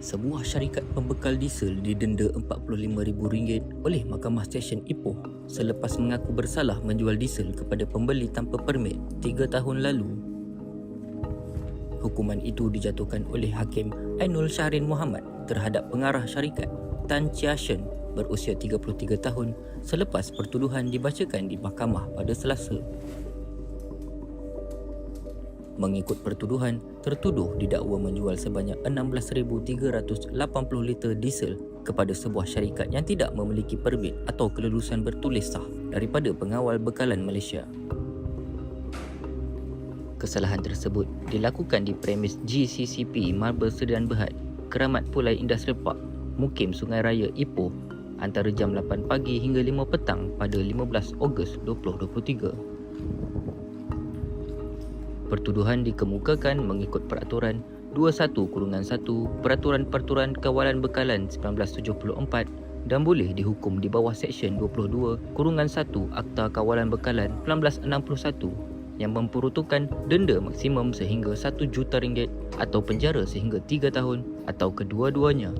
sebuah syarikat pembekal diesel didenda RM45,000 oleh Mahkamah Stesen Ipoh selepas mengaku bersalah menjual diesel kepada pembeli tanpa permit 3 tahun lalu. Hukuman itu dijatuhkan oleh Hakim Ainul Syahrin Muhammad terhadap pengarah syarikat Tan Chia Shen berusia 33 tahun selepas pertuduhan dibacakan di mahkamah pada Selasa. Mengikut pertuduhan, tertuduh didakwa menjual sebanyak 16,380 liter diesel kepada sebuah syarikat yang tidak memiliki permit atau kelulusan bertulis sah daripada pengawal bekalan Malaysia. Kesalahan tersebut dilakukan di premis GCCP Marble Sedian Berhad, Keramat Pulai Industrial Park, Mukim Sungai Raya Ipoh antara jam 8 pagi hingga 5 petang pada 15 Ogos 2023. Pertuduhan dikemukakan mengikut peraturan 21-1 Peraturan-Peraturan Kawalan Bekalan 1974 dan boleh dihukum di bawah Seksyen 22-1 Akta Kawalan Bekalan 1961 yang memperuntukkan denda maksimum sehingga 1 juta ringgit atau penjara sehingga 3 tahun atau kedua-duanya.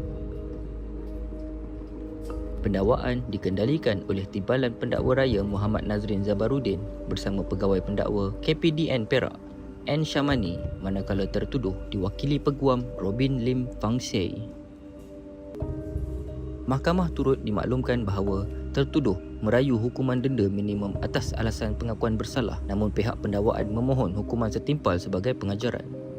Pendakwaan dikendalikan oleh Timbalan Pendakwa Raya Muhammad Nazrin Zabaruddin bersama pegawai pendakwa KPDN Perak N. Syamani manakala tertuduh diwakili peguam Robin Lim Fang Sei. Mahkamah turut dimaklumkan bahawa tertuduh merayu hukuman denda minimum atas alasan pengakuan bersalah namun pihak pendakwaan memohon hukuman setimpal sebagai pengajaran.